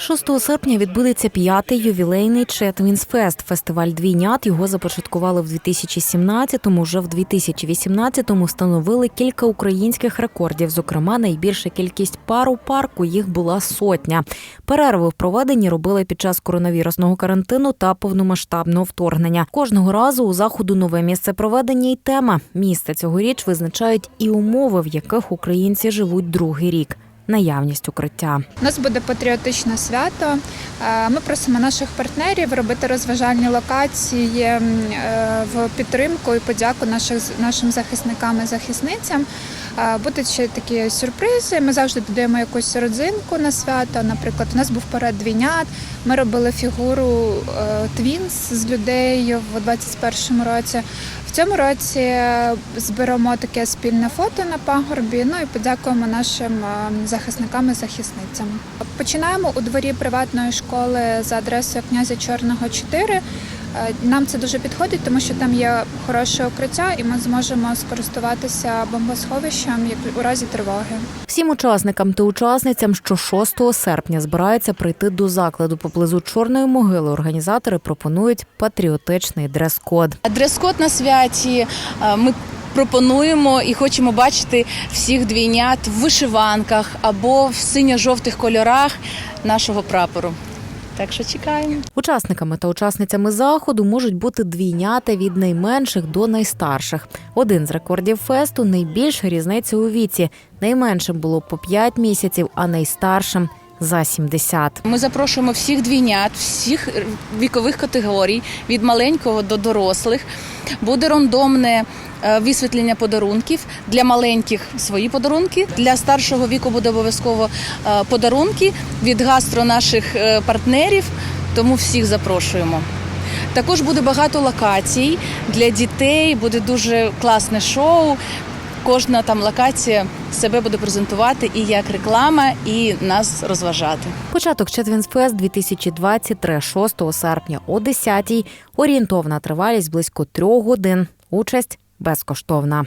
6 серпня відбудеться п'ятий ювілейний Четвінсфест. Фестиваль двійнят його започаткували в 2017-му. Вже в 2018-му встановили кілька українських рекордів. Зокрема, найбільша кількість пар у парку їх була сотня. Перерви в проведенні робили під час коронавірусного карантину та повномасштабного вторгнення. Кожного разу у заходу нове місце проведення і тема. Місце цьогоріч визначають і умови, в яких українці живуть другий рік. Наявність укриття. У нас буде патріотичне свято. Е, Ми просимо наших партнерів робити розважальні локації е, в підтримку і подяку наших нашим захисникам і захисницям. Будуть ще такі сюрпризи. Ми завжди додаємо якусь родзинку на свято. Наприклад, у нас був парад двійнят. Ми робили фігуру е, твінс з людей в 21-му році. В цьому році зберемо таке спільне фото на пагорбі. Ну і подякуємо нашим е, захисникам і захисницям. Починаємо у дворі приватної школи за адресою князя Чорного 4. Е, Нам це дуже підходить, тому що там є хороше укриття, і ми зможемо скористуватися бомбосховищем як у разі тривоги. Всім учасникам та учасницям, що 6 серпня збираються прийти до закладу поблизу Чорної могили, організатори пропонують патріотичний дрес-код. Дрес-код на святі. е, Ми пропонуємо і хочемо бачити всіх двійнят в вишиванках або в синьо-жовтих кольорах нашого прапору. Так що чекаємо. Учасниками та учасницями заходу можуть бути двійнята від найменших до найстарших. Один з рекордів фесту найбільша різниця у віці. Найменшим було по 5 місяців, а найстаршим за 70. Ми запрошуємо всіх двійнят, всіх вікових категорій, від маленького до дорослих. Буде рандомне е, висвітлення подарунків для маленьких свої подарунки. Для старшого віку буде обов'язково е, подарунки від гастро наших е, партнерів. Тому всіх запрошуємо. Також буде багато локацій для дітей. Буде дуже класне шоу. Кожна там локація себе буде презентувати і як реклама, і нас розважати. Початок Четвінсфест 2023 6 серпня о 10 Орієнтовна тривалість близько трьох годин. Участь безкоштовна.